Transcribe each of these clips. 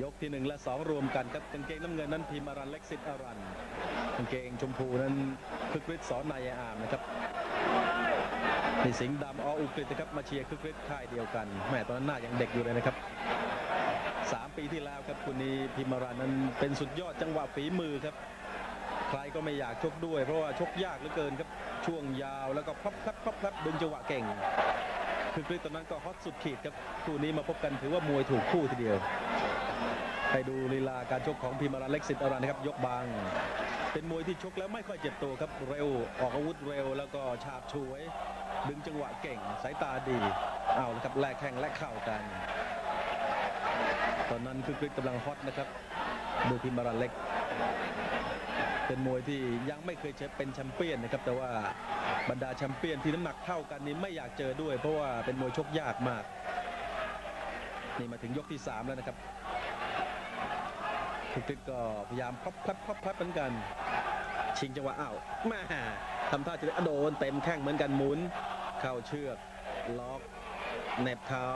ยกที่หนึ่งและสองรวมกันครับกางเกงน้ำเงินนั้นพิมพ์อรันเล็กซิตอรันกางเกงชมพูนั้นคึกฤทธิ์สอนนายอามนะครับนี่สิงห์ดำออุกฤษนะครับมาเชียร์คึกฤทธิ์ค่ายเดียวกันแม่ตอนนั้นหน้ายังเด็กอยู่เลยนะครับสามปีที่แล้วครับคุณนี้พิมพ์อรันนั้นเป็นสุดยอดจังหวะฝีมือครับ ใครก็ไม่อยากชกด้วย เพราะว่าชกยากเหลือเกินครับช่วงยาวแล้วก็พับพับพับพับดึงจังหวะเก่งคือคลิปตอนนั้นก็ฮอตสุดขีดครับคู่นี้มาพบกันถือว่ามวยถูกคู่ทีเดียว ไปดูลีลาการชกของพิมารันเล็กสิทธิ์อารันนะครับ ยกบาง เป็นมวยที่ชกแล้วไม่ค่อยเจ็บตัวครับ เร็ว ออกอาวุธเร็ว แล้วก็ฉาบฉวย ดึงจังหวะเก่ง สายตาดี เอาละครับแลกแข้งแลกเข่ากัน ตอนนั้นคือคลิปกำลังฮอตนะครับ ดูพิมารันเล็ก เป็นมวยที่ยังไม่เคยเป็นแชมเปี้ยนนะครับ แต่ว่าบรรดาแชมเปี้ยนที่น้ำหนักเท่ากันนี้ไม่อยากเจอด้วย เพราะว่าเป็นมวยชกยากมาก นี่มาถึงยกที่ 3 แล้วนะครับ ทุกทิศก็พยายามพับพับพับพับเหมือนกัน ชิงจังหวะอ้าวแม่ทำท่าจะได้โดนเต็มแข้งเหมือนกันหมุน เข้าเชือกล็อกเน็บเท้า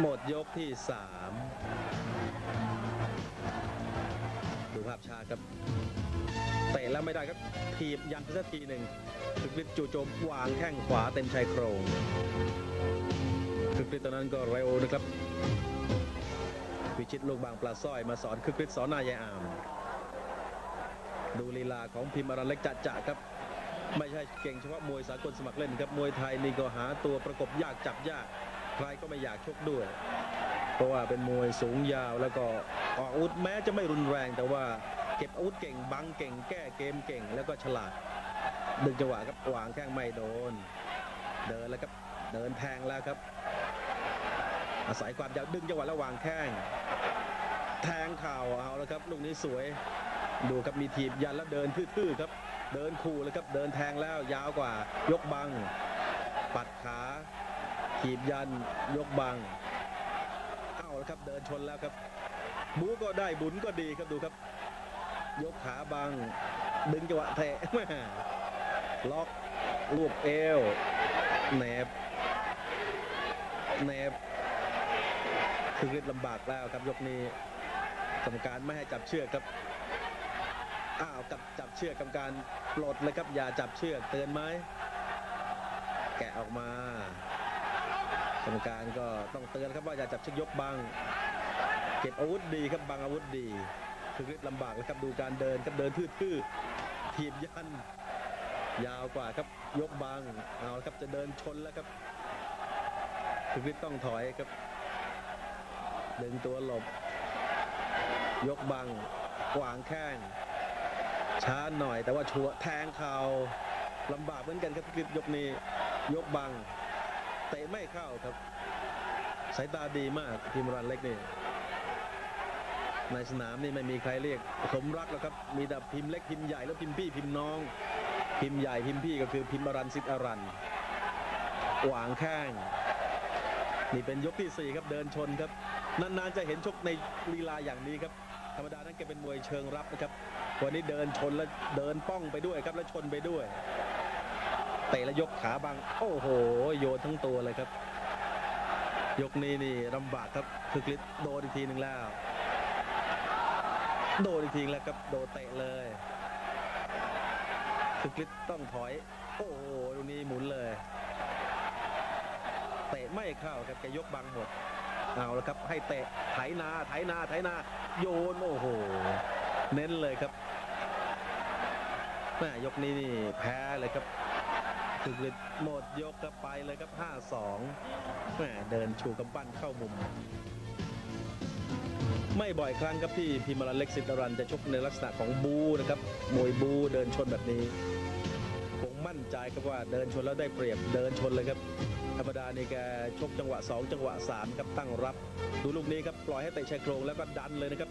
หมดยกที่ 3 ดูภาพชาครับ เตะแล้วไม่ได้ครับถีบยันสักทีหนึ่งคึกฤทธิ์จู่โจมวางแข้งขวาเต็มชายโครงคึกฤทธิ์ตอนนั้นก็เร็วนะครับ วิชิตลูกบางปลาสร้อยมาสอนคึกฤทธิ์สอนนายายอาม ดูลีลาของพิมพ์อรันเล็กจะจะครับ ไม่ใช่เก่งเฉพาะมวยสากลสมัครเล่นครับ มวยไทยนี่ก็หาตัวประกบยากจับยาก ใครก็ไม่อยากชกด้วย เพราะว่าเป็นมวยสูงยาวแล้วก็ออกอาวุธแม้จะไม่รุนแรงแต่ว่าเก็บอาวุธเก่งบังเก่งแก้เกมเก่งแล้วก็ฉลาด ดึงจังหวะครับวางแข้งไม่โดน เดินแล้วครับเดินแทงแล้วครับ อาศัยความยาวดึงจังหวะแล้ววางแข้งแทงเข่าวเอาแล้วครับลูกนี้สวย ดูครับมีทีบยันแล้วเดินทื่อๆครับ เดินคู่แล้วครับเดินแทงแล้วยาวกว่ายกบัง ปัดขาทีบยันยกบังเอาแล้วครับเดินชนแล้วครับบูก็ได้บุญก็ดีครับดูครับ ยกขาบัง ดึงจังหวะเตะล็อกรวบเอวแหนบแหนบ คือฤทธิ์ลำบากแล้วครับยกนี้กรรมการไม่ให้จับเชือกครับอ้าวกับจับเชือกกรรมการปลดเลยครับอย่าจับเชือกเตือนไหมแกะออกมากรรมการก็ต้องเตือนครับว่าอย่าจับเชือกยกบังเก็บอาวุธดีครับบังอาวุธดีคือฤทธิ์ลำบากแล้วครับดูการเดินครับเดินทื่อๆถีบยันยาวกว่าครับยกบังเอาครับจะเดินชนแล้วครับคือฤทธิ์ต้องถอยครับ ดึงตัวหลบ ยกบังขวางแข้งช้าหน่อยแต่ว่าชัวแทงเข่าลำบากเหมือนกันครับคือฤทธิ์ยกนี้ ยกบังเตะไม่เข้าครับ สายตาดีมากทีมรันเล็กนี่ในสนามนี่ไม่มีใครเรียกสมรักแล้วครับ มีแต่พิมพ์เล็กพิมพ์ใหญ่แล้วพิมพ์พี่พิมพ์น้อง พิมพ์ใหญ่พิมพ์พี่ก็คือพิมพ์อรันสิทธิ์อรันหวางแข้งนี่เป็นยกที่4ครับเดินชนครับ นานๆจะเห็นชกในลีลาอย่างนี้ครับ ธรรมดานั้นแกเป็นมวยเชิงรับนะครับ วันนี้เดินชนแล้วเดินป้องไปด้วยครับ แล้วชนไปด้วย เตะแล้วยกขาบัง โอ้โห โยนทั้งตัวเลยครับ ยกนี้นี่ลำบากครับคือกฤษโดนอีกทีหนึ่งแล้ว โดนอีกทีแล้วครับโดนเตะเลยคือกฤษต้องถอย โอ้โหตรงนี้หมุนเลย เตะไม่เข้าครับแกยกบังหมด เอาแล้วครับให้เตะไถนาไถนาไถนาโยนโอ้โห เน้นเลยครับแม่ยกนี้นี่แพ้เลยครับคือหมดยกก็ไปเลยครับ 5-2แม่เดินชูกำปั้นเข้ามุม ไม่บ่อยครั้งครับที่พิมรันเล็กสิทธิ์อรันจะชกในลักษณะของบูนะครับมวยบูเดินชนแบบนี้ ผมมั่นใจครับว่าเดินชนแล้วได้เปรียบเดินชนเลยครับ ธรรมดานี่แกชกจังหวะ 2 จังหวะ 3 ครับตั้งรับ ดูลูกนี้ครับปล่อยให้เตะชายโครงแล้วก็ดันเลยนะครับ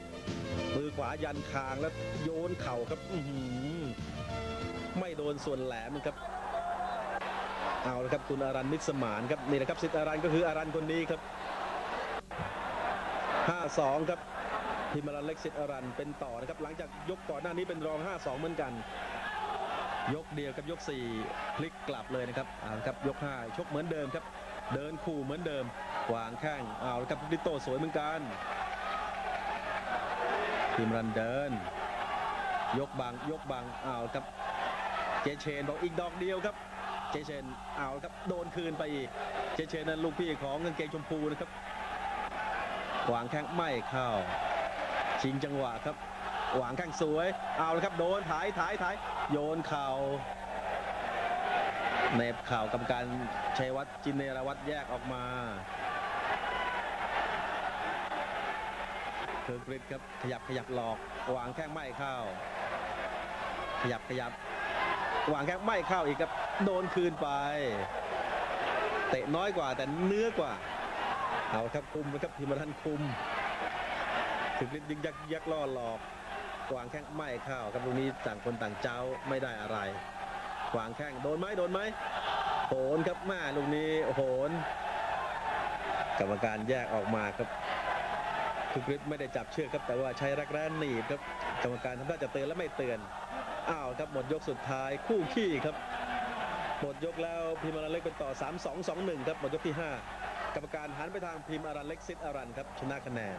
มือขวายันคางแล้วโยนเข่าครับไม่โดนส่วนแหลมนครับเอาละครับคุณอารันมิตรสมานครับนี่นะครับสิทธิ์อารันก็คืออารันคนนี้ครับ 5-2 ครับพิมรันเล็กสิทธิ์อารันเป็นต่อนะครับหลังจากยกก่อนหน้านี้เป็นรอง 5-2 เหมือนกัน ยกเดียวกับยก 4 พลิกกลับเลยนะครับเอาละครับยก 5 ชกเหมือนเดิมครับ เดินคู่เหมือนเดิมวางแข้งเอาละครับลิโตสวยเหมือนกันพิมรันเดิน ยกบังยกบังเอาครับเจเชนบอกอีกดอกเดียวครับเจเชนเอาครับโดนคืนไปอีกเจเชนนั้นลูกพี่ของกางเกงชมพูนะครับวางแข้งไม่เข้าชิงจังหวะครับ หวางแข้งสวย เอาละครับโดนถ่ายถ่ายถ่ายโยนเข่าเนบข่าวกรรมการชัยวัฒน์จินเนรวัตรแยกออกมาเคิร์กฤทธิ์ครับขยับขยับหลอกวางแข้งไม่เข้า ขยับขยับวางแข้งไม่เข้าอีกครับโดนคืนไป เตะน้อยกว่าแต่เนื้อกว่าเอาครับคุมนะครับพิมรันคุมถึงฤทธิ์ยิงยักยักล่อหลอก วางแข้งไม่เข้าครับตรงนี้ต่างคนต่างเจ้าไม่ได้อะไรวางแข้งโดนไหมโดนไหมโหนครับแม่ลูกนี้โหน กรรมการแยกออกมาครับทุกฤทธิ์ไม่ได้จับเชือกครับแต่ว่าใช้รักแร้หนีบครับกรรมการทำท่าจะเตือนและไม่เตือนอ้าวครับหมดยกสุดท้ายคู่ขี้ครับหมดยกแล้วพิมพ์อารันเล็กเป็นต่อ 3 2 2 1 ครับหมดยกที่ 5 กรรมการหันไปทางพิมพ์อารันเล็กซิดอารันครับชนะคะแนน